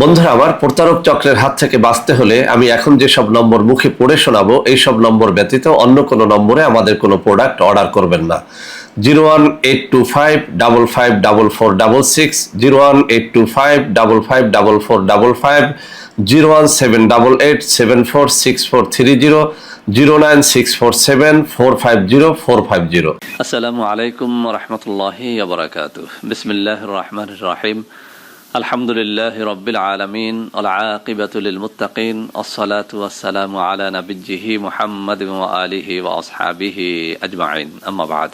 বন্ধুরা, আমার প্রতারক চক্রের হাত থেকে বাঁচতে হলে আমি এখন যেসব নম্বর মুখে পড়ে শোনাবো, এই সব নম্বর ব্যতীত অন্য কোনো নম্বরে আমাদের কোনো প্রোডাক্ট অর্ডার করবেন না। Zero one eight two five double five double four double six, zero one eight two five double five double four double five, zero one seven double eight seven four six four three zero zero nine six four seven four five zero, four five zero. আসসালামু আলাইকুম রহমতুল্লাহি বিসমিল্লাহ রহমান রহিম। আলহামদুলিল্লাহ রব্বিল আলমিন আকিবাতুল মুতাকিন আসসালাত ওয়াসালামু আলা নবিজিহি মুহাম্মদ আলিহি ওয়া আসহাবিহি আজমাইন। আম্মা বাদ।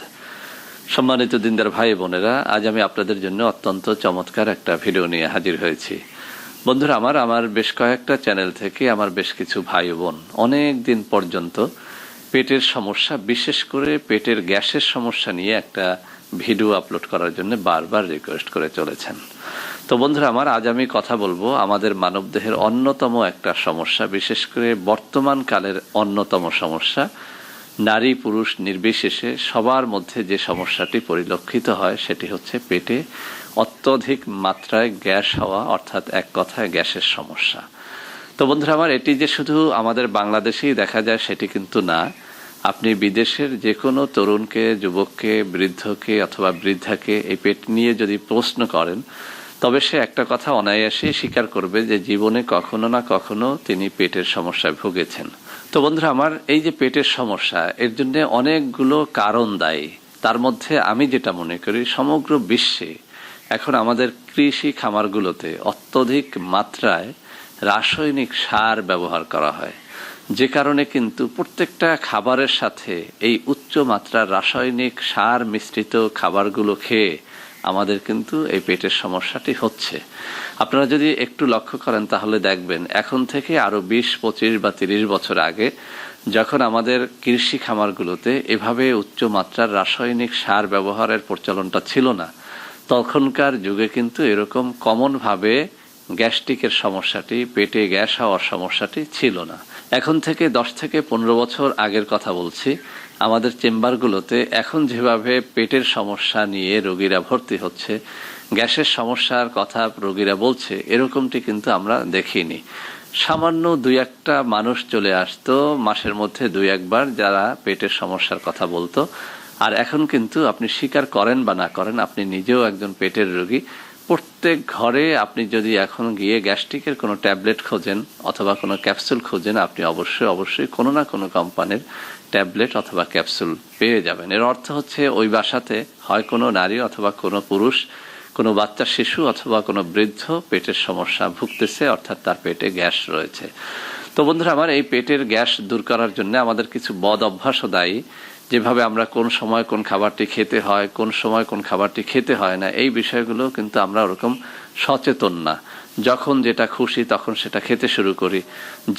সম্মানিত দিনদার ভাই বোনেরা, আজ আমি আপনাদের জন্য অত্যন্ত চমৎকার একটা ভিডিও নিয়ে হাজির হয়েছি। বন্ধুরা, আমার আমার বেশ কয়েকটা চ্যানেল থেকে আমার বেশ কিছু ভাই বোন অনেক দিন পর্যন্ত পেটের সমস্যা, বিশেষ করে পেটের গ্যাসের সমস্যা নিয়ে একটা ভিডিও আপলোড করার জন্য বারবার রিকোয়েস্ট করে চলেছেন। তো বন্ধুরা, আমার আজ আমি কথা বলব আমাদের মানবদেহের অন্যতম একটা সমস্যা, বিশেষ করে বর্তমান কালের অন্যতম সমস্যা। নারী পুরুষ নির্বিশেষে সবার মধ্যে যে সমস্যাটি পরিলক্ষিত হয় সেটি হচ্ছে পেটে অত্যধিক মাত্রায় গ্যাস হওয়া, অর্থাৎ এক কথায় গ্যাসের সমস্যা। তো বন্ধুরা, আমার এটি যে শুধু আমাদের বাংলাদেশেই দেখা যায় সেটি কিন্তু না। আপনি বিদেশের যে কোনো তরুণকে, যুবককে, বৃদ্ধকে অথবা বৃদ্ধাকে এই পেট নিয়ে যদি প্রশ্ন করেন তবে সে একটা কথা অনায়াসেই স্বীকার করবে যে জীবনে কখনো না কখনো তিনি পেটের সমস্যায় ভুগেছেন। তো বন্ধুরা, আমার এই যে পেটের সমস্যা, এর জন্য অনেকগুলো কারণ দায়ী। তার মধ্যে আমি যেটা মনে করি, সমগ্র বিশ্বে এখন আমাদের কৃষি খামারগুলোতে অত্যধিক মাত্রায় রাসায়নিক সার ব্যবহার করা হয়। যে কারণে কিন্তু প্রত্যেকটা খাবারের সাথে এই উচ্চ মাত্রার রাসায়নিক সার মিশ্রিত খাবারগুলো খেয়ে আমাদের কিন্তু এই পেটের সমস্যাটি হচ্ছে। আপনারা যদি একটু লক্ষ্য করেন তাহলে দেখবেন, এখন থেকে আরও বিশ, পঁচিশ বা তিরিশ বছর আগে যখন আমাদের কৃষি খামারগুলোতে এভাবে উচ্চ মাত্রার রাসায়নিক সার ব্যবহারের প্রচলনটা ছিল না, তখনকার যুগে কিন্তু এরকম কমনভাবে গ্যাস্ট্রিকের সমস্যাটি, পেটে গ্যাস হওয়ার সমস্যাটি ছিল না। এখন থেকে দশ থেকে পনেরো বছর আগের কথা বলছি আমাদের চেম্বারগুলোতে এখন যেভাবে পেটের সমস্যা নিয়ে রোগীরা ভর্তি হচ্ছে, গ্যাসের সমস্যার কথা রোগীরা বলছে, এরকমটি কিন্তু আমরা দেখিনি। সামান্য দুই একটা মানুষ চলে আসতো, মাসের মধ্যে দুই একবার যারা পেটের সমস্যার কথা বলতো। আর এখন কিন্তু আপনি স্বীকার করেন বা না করেন, আপনি নিজেও একজন পেটের রোগী। প্রত্যেক ঘরে আপনি যদি এখন গিয়ে গ্যাস্ট্রিকের কোনো ট্যাবলেট খোঁজেন অথবা কোনো ক্যাপসুল খোঁজেন, আপনি অবশ্যই অবশ্যই কোনো না কোনো কোম্পানির ট্যাবলেট অথবা ক্যাপসুল পেয়ে যাবেন। এর অর্থ হচ্ছে ওই বাসাতে হয় কোনো নারী অথবা কোনো পুরুষ, কোনো বাচ্চা, শিশু অথবা কোনো বৃদ্ধ পেটের সমস্যা ভুগতেছে, অর্থাৎ তার পেটে গ্যাস রয়েছে। তো বন্ধুরা, আমার এই পেটের গ্যাস দূর করার জন্য আমাদের কিছু বদ অভ্যাসও দায়ী। যেভাবে আমরা কোন সময় কোন খাবারটি খেতে হয়, কোন সময় কোন খাবারটি খেতে হয় না, এই বিষয়গুলো কিন্তু আমরা ওরকম সচেতন না। যখন যেটা খুশি তখন সেটা খেতে শুরু করি।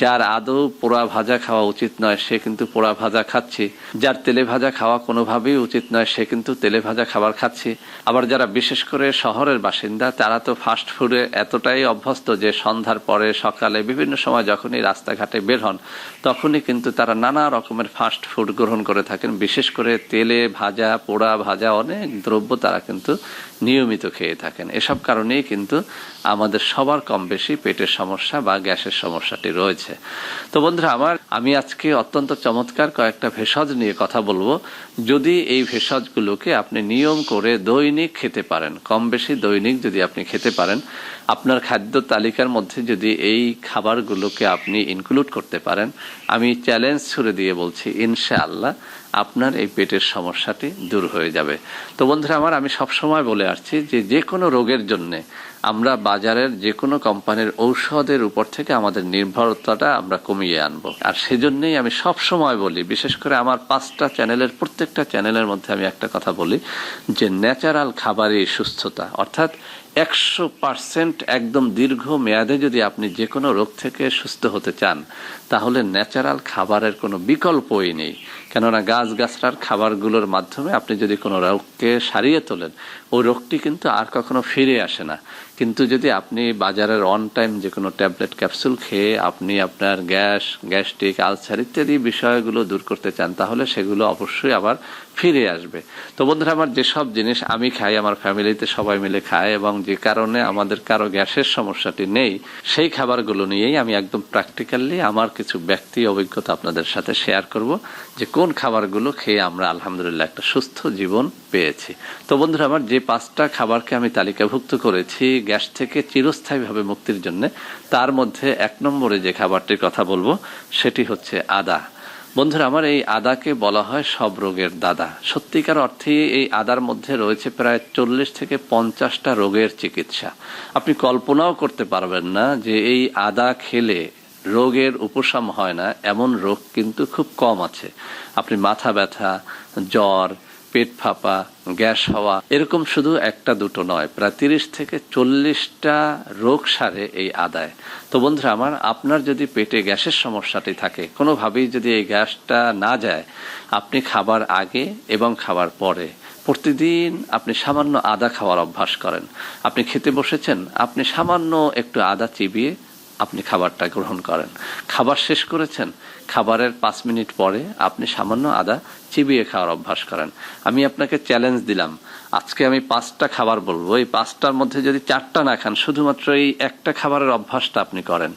যার আদৌ পোড়া ভাজা খাওয়া উচিত নয়, সে কিন্তু পোড়া ভাজা খাচ্ছি। যার তেলে ভাজা খাওয়া কোনোভাবেই উচিত নয়, সে কিন্তু তেলে ভাজা খাবার খাচ্ছি। আবার যারা বিশেষ করে শহরের বাসিন্দা, তারা তো ফাস্ট ফুডে এতটাই অভ্যস্ত যে সন্ধ্যার পরে, সকালে, বিভিন্ন সময় যখনই রাস্তাঘাটে বের হন, তখনই কিন্তু তারা নানা রকমের ফাস্ট ফুড গ্রহণ করে থাকেন। বিশেষ করে তেলে ভাজা, পোড়া ভাজা অনেক দ্রব্য তারা কিন্তু নিয়মিত খেয়ে থাকেন। এসব কারণেই কিন্তু আমাদের সবার কম বেশি পেটের সমস্যা বা গ্যাসের সমস্যাটি রয়েছে। তো বন্ধুরা, আমার, আমি আজকে অত্যন্ত চমৎকার কয়েকটা ভেষজ নিয়ে কথা বলব। যদি এই ভেষজগুলোকে আপনি নিয়ম করে দৈনিক খেতে পারেন, কম বেশি দৈনিক যদি আপনি খেতে পারেন, আপনার খাদ্য তালিকার মধ্যে যদি এই খাবারগুলোকে আপনি ইনক্লুড করতে পারেন, আমি চ্যালেঞ্জ ছুড়ে দিয়ে বলছি, ইনশাআল্লাহ আপনার এই পেটের সমস্যাটি দূর হয়ে যাবে। তো বন্ধুরা আমার, আমি সবসময় বলে আসছি যে যে কোনো রোগের জন্যে আমরা বাজারের যে কোনো কোম্পানির ঔষধের উপর থেকে আমাদের নির্ভরতাটা আমরা কমিয়ে আনব। আর সেজন্যই আমি সব সময় বলি, বিশেষ করে আমার পাঁচটা চ্যানেলের, প্রত্যেকটা চ্যানেলের মধ্যে আমি একটা কথা বলি যে ন্যাচারাল খাবারই সুস্থতা, অর্থাৎ একশো পার্সেন্ট একদম দীর্ঘ মেয়াদে যদি আপনি যে কোনো রোগ থেকে সুস্থ হতে চান, তাহলে ন্যাচারাল খাবারের কোনো বিকল্পই নেই। কেননা গাছগাছড়ার খাবারগুলোর মাধ্যমে আপনি যদি কোনো রোগকে সারিয়ে তোলেন, ওই রোগটি কিন্তু আর কখনো ফিরে আসে না। কিন্তু যদি আপনি বাজারের অন টাইম যে কোনো ট্যাবলেট ক্যাপসুল খেয়ে আপনি আপনার গ্যাস, গ্যাস্ট্রিক, আলসার ইত্যাদি বিষয়গুলো দূর করতে চান, তাহলে সেগুলো অবশ্যই আবার ফিরে আসবে। তো বন্ধুরা, আমার যেসব জিনিস আমি খাই, আমার ফ্যামিলিতে সবাই মিলে খায় এবং যে কারণে আমাদের কারও গ্যাসের সমস্যাটি নেই, সেই খাবারগুলো নিয়েই আমি একদম প্র্যাকটিক্যালি আমার কিছু ব্যক্তি অভিজ্ঞতা আপনাদের সাথে শেয়ার করব যে কোন খাবারগুলো খেয়ে আমরা আলহামদুলিল্লাহ একটা সুস্থ জীবন পেয়েছি। তো বন্ধুরা, আমার যে পাঁচটা খাবারকে আমি তালিকাভুক্ত করেছি গ্যাস থেকে চিরস্থায়ীভাবে মুক্তির জন্য তার মধ্যে এক নম্বরে যে খাবারটির কথা বলব, সেটি হচ্ছে আদা। বন্ধুরা, আমার এই আদাকে বলা হয় সব রোগের দাদা। সত্যিকার অর্থে এই আদার মধ্যে রয়েছে প্রায় চল্লিশ থেকে পঞ্চাশটা রোগের চিকিৎসা। আপনি কল্পনাও করতে পারবেন না যে এই আদা খেলে রোগের উপশম হয় না, এমন রোগ কিন্তু খুব কম আছে। আপনি মাথা ব্যথা, জ্বর পেট ফাঁপা, গ্যাস হওয়া, এরকম শুধু একটা দুটো নয়, প্রায় তিরিশ থেকে চল্লিশটা রোগ সারে এই আদায়। তো বন্ধুরা, আমার, আপনার যদি পেটে গ্যাসের সমস্যাটি থাকে, কোনোভাবেই যদি এই গ্যাসটা না যায়, আপনি খাবার আগে এবং খাবার পরে, প্রতিদিন আপনি সামান্য আদা খাওয়ার অভ্যাস করেন। আপনি খেতে বসেছেন, আপনি সামান্য একটু আদা চিবিয়ে আপনি খাবারটা গ্রহণ করেন। খাবার শেষ করেছেন, খাবারের পাঁচ মিনিট পরে আপনি সামান্য আদা চিবিয়ে খাওয়ার অভ্যাস করেন। আমি আপনাকে চ্যালেঞ্জ দিলাম। আজকে আমি পাঁচটা খাবার বলব। এই পাঁচটার মধ্যে যদি চারটা না খান, শুধুমাত্র এই একটা খাবারের অভ্যাসটা আপনি করেন।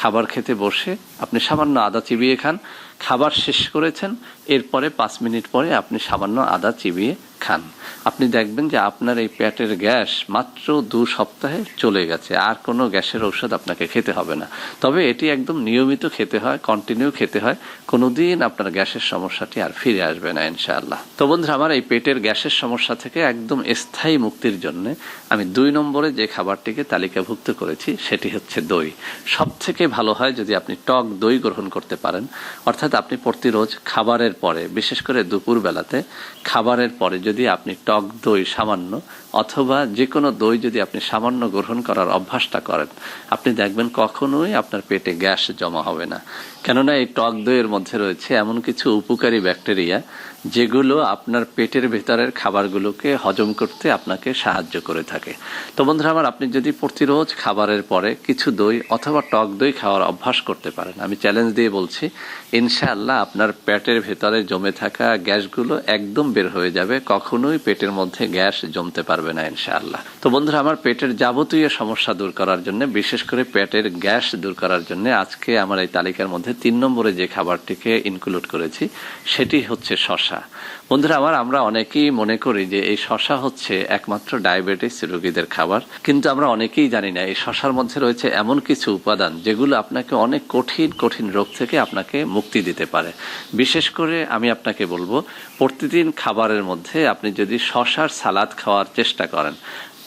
খাবার খেতে বসে আপনি সামান্য আদা চিবিয়ে খান। খাবার শেষ করেছেন, এরপরে পাঁচ মিনিট পরে আপনি সামান্য আদা চিবিয়ে খান। আপনি দেখবেন যে আপনার এই পেটের গ্যাস মাত্র দু সপ্তাহে চলে গেছে। আর কোনো গ্যাসের ঔষধ আপনাকে খেতে হবে না। তবে এটি একদম নিয়মিত খেতে হয় কন্টিনিউ খেতে হয়। কোনোদিন আপনার গ্যাসের সমস্যাটি আর ফিরে আসবে না, ইনশাআল্লাহ। তো বন্ধুরা, আমার এই পেটের গ্যাসের সমস্যা থেকে একদম স্থায়ী মুক্তির জন্য আমি দুই নম্বরে যে খাবারটিকে তালিকাভুক্ত করেছি, সেটি হচ্ছে দই। সব থেকে ভালো হয় যদি আপনি টক দই গ্রহণ করতে পারেন। অর্থাৎ আপনি প্রতিরোজ খাবারের পরে, বিশেষ করে দুপুর বেলাতে খাবারের পরে যদি আপনি টক দই সামান্য, অথবা যে কোনো দই যদি আপনি সামান্য গ্রহণ করার অভ্যাসটা করেন, আপনি দেখবেন কখনোই আপনার পেটে গ্যাস জমা হবে না। কেননা এই টক দইয়ের মধ্যে রয়েছে এমন কিছু উপকারী ব্যাকটেরিয়া, যেগুলো আপনার পেটের ভেতরের খাবারগুলোকে হজম করতে আপনাকে সাহায্য করে থাকে। তো বন্ধুরা আমার, আপনি যদি প্রতিরোজ খাবারের পরে কিছু দই অথবা টক দই খাওয়ার অভ্যাস করতে পারেন, আমি চ্যালেঞ্জ দিয়ে বলছি, ইনশাআল্লাহ আপনার পেটের ভেতরে জমে থাকা গ্যাসগুলো একদম বের হয়ে যাবে, কখনোই পেটের মধ্যে গ্যাস জমতে পারবে না ইনশাআল্লাহ। তো বন্ধুরা আমার, পেটের যাবতীয় সমস্যা দূর করার জন্য, বিশেষ করে পেটের গ্যাস দূর করার জন্য, আজকে আমার এই তালিকার মধ্যে তিন নম্বরে যে খাবারটিকে ইনক্লুড করেছি, সেটি হচ্ছে শশা। বন্ধুরা, আমার, আমরা অনেকেই মনে করি যে এই শশা হচ্ছে একমাত্র ডায়াবেটিস রোগীদের খাবার, কিন্তু আমরা অনেকেই জানি না এই শশার মধ্যে রয়েছে এমন কিছু উপাদান যেগুলো আপনাকে অনেক কঠিন কঠিন রোগ থেকে আপনাকে মুক্তি দিতে পারে। বিশেষ করে আমি আপনাকে বলব, প্রতিদিন খাবারের মধ্যে আপনি যদি শশার সালাদ খাওয়ার চেষ্টা করেন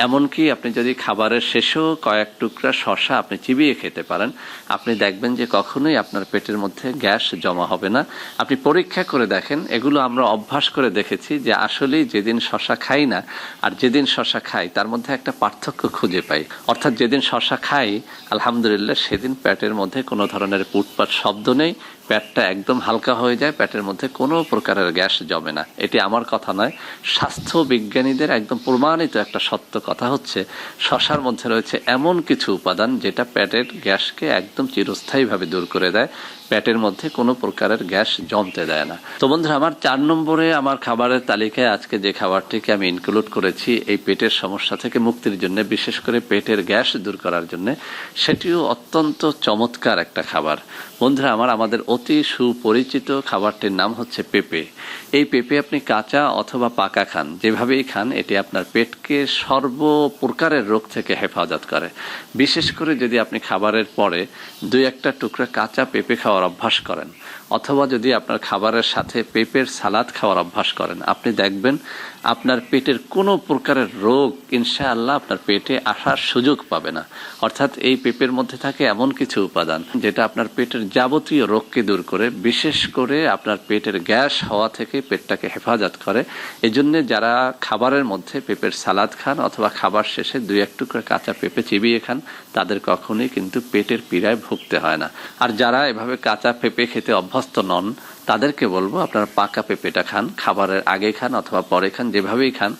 এমনকি আপনি যদি খাবারের শেষেও কয়েক টুকরা শশা আপনি চিবিয়ে খেতে পারেন, আপনি দেখবেন যে কখনোই আপনার পেটের মধ্যে গ্যাস জমা হবে না। আপনি পরীক্ষা করে দেখেন, এগুলো আমরা অভ্যাস করে দেখেছি যে আসলেই যেদিন শশা খাই না আর যেদিন শশা খাই, তার মধ্যে একটা পার্থক্য খুঁজে পাই। অর্থাৎ যেদিন শশা খাই, আলহামদুলিল্লাহ, সেদিন পেটের মধ্যে কোনো ধরনের পুটপাট শব্দ নেই পেটটা একদম হালকা হয়ে যায়, পেটের মধ্যে কোনো প্রকারের গ্যাস জমে না। এটি আমার কথা নয়, স্বাস্থ্য বিজ্ঞানীদের একদম প্রমাণিত একটা সত্য কথা হচ্ছে, শশার মধ্যে রয়েছে এমন কিছু উপাদান যেটা পেটের গ্যাসকে একদম চিরস্থায়ীভাবে দূর করে দেয়, পেটের মধ্যে কোনো প্রকারের গ্যাস জমতে দেয় না। তো বন্ধুরা, আমার চার নম্বরে আমার খাবারের তালিকায় আজকে যে খাবারটিকে আমি ইনক্লুড করেছি, এই পেটের সমস্যা থেকে মুক্তির জন্য, বিশেষ করে পেটের গ্যাস দূর করার জন্য, সেটিও অত্যন্ত চমৎকার একটা খাবার। বন্ধুরা, আমার, আমাদের অতি সুপরিচিত খাবারটির নাম হচ্ছে পেঁপে। এই পেঁপে আপনি কাঁচা অথবা পাকা খান, যেভাবেই খান, এটি আপনার পেটকে সর্ব প্রকারের রোগ থেকে হেফাজত করে। বিশেষ করে যদি আপনি খাবারের পরে দুই একটা টুকরা কাঁচা পেঁপে খাওয়ার অভ্যাস করেন, অথবা যদি আপনার খাবারের সাথে পেঁপের সালাদ খাওয়ার অভ্যাস করেন, আপনি দেখবেন আপনার পেটের কোনো প্রকারের রোগ ইনশাআল্লাহ আপনার পেটে আসার সুযোগ পাবে না। অর্থাৎ এই পেঁপের মধ্যে থাকে এমন কিছু উপাদান, যেটা আপনার পেটের যাবতীয় রোগকে দূর করে, বিশেষ করে আপনার পেটের গ্যাস হওয়া থেকে পেটটাকে হেফাজত করে। এজন্য যারা খাবারের মধ্যে পেঁপের সালাদ খান অথবা খাবার শেষে দুই এক টুকরা কাঁচা পেঁপে চিবিয়ে খান, তাদের কখনোই কিন্তু পেটের পীড়ায় ভুগতে হয় না। আর যারা এভাবে কাঁচা পেঁপে খেতে অভ্যস্ত নন, তাদেরকে বলব আপনারা পাকা পেঁপেটা খান, খাবারের আগে খান অথবা পরে খান, যেভাবেই খান।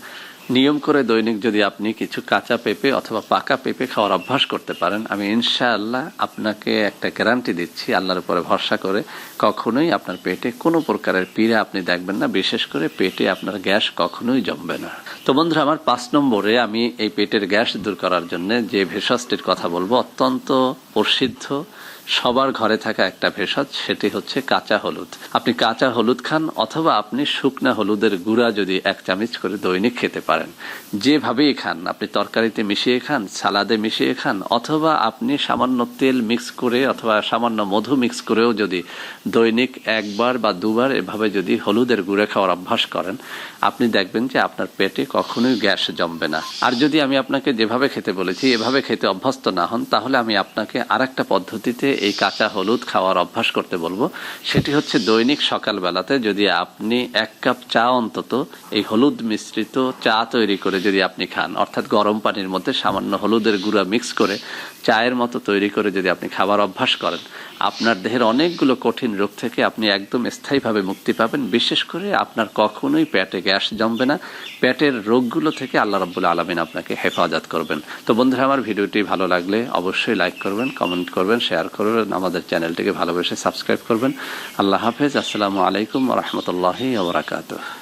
নিয়ম করে দৈনিক যদি আপনি কিছু কাঁচা পেঁপে অথবা পাকা পেঁপে খাওয়ার অভ্যাস করতে পারেন, আমি ইনশাআল্লাহ আপনাকে একটা গ্যারান্টি দিচ্ছি, আল্লাহর উপরে ভরসা করে কখনোই আপনার পেটে কোনো প্রকারের পীড়া আপনি দেখবেন না, বিশেষ করে পেটে আপনার গ্যাস কখনোই জমবে না। তো বন্ধুরা, আমার পাঁচ নম্বরে আমি এই পেটের গ্যাস দূর করার জন্য যে ভেষজটির কথা বলব, অত্যন্ত প্রসিদ্ধ সবার ঘরে থাকা একটা ভেষজ, সেটি হচ্ছে কাঁচা হলুদ। আপনি কাঁচা হলুদ খান অথবা আপনি শুকনা হলুদের গুঁড়া যদি এক চামচ করে দৈনিক খেতে পারেন। যেভাবেই খান, আপনি তরকারিতে মিশিয়ে খান, সালাদে মিশিয়ে খান, অথবা আপনি সামান্য তেল মিক্স করে অথবা সামান্য মধু মিক্স করেও যদি দৈনিক একবার বা দুবার এভাবে যদি হলুদের গুঁড়ে খাওয়ার অভ্যাস করেন, আপনি দেখবেন যে আপনার পেটে কখনোই গ্যাস জমবে না। আর যদি আমি আপনাকে যেভাবে খেতে বলেছি, এভাবে খেতে অভ্যস্ত না হন, তাহলে আমি আপনাকে আরেকটা পদ্ধতিতে এই কাঁচা হলুদ খাওয়ার অভ্যাস করতে বলব। সেটি হচ্ছে দৈনিক সকালবেলাতে যদি আপনি এক কাপ চা অন্তত, এই হলুদ মিশ্রিত চা তৈরি করে যদি আপনি খান, অর্থাৎ গরম পানির মধ্যে সামান্য হলুদের গুঁড়া মিক্স করে চায়ের মতো তৈরি করে যদি আপনি খাবার অভ্যাস করেন আপনার দেহের অনেকগুলো কঠিন রোগ থেকে আপনি একদম স্থায়ীভাবে মুক্তি পাবেন। বিশেষ করে আপনার কখনোই পেটে গ্যাস জমবে না। পেটের রোগগুলো থেকে আল্লাহ রাব্বুল আলমিন আপনাকে হেফাজত করবেন। তো বন্ধুরা, আমার ভিডিওটি ভালো লাগলে অবশ্যই লাইক করবেন, কমেন্ট করবেন, শেয়ার করবেন, আমাদের চ্যানেলটিকে ভালোবেসে সাবস্ক্রাইব করবেন। আল্লাহ হাফেজ। আসসালামু আলাইকুম রহমতুল্লাহি ওবরাকাতুহ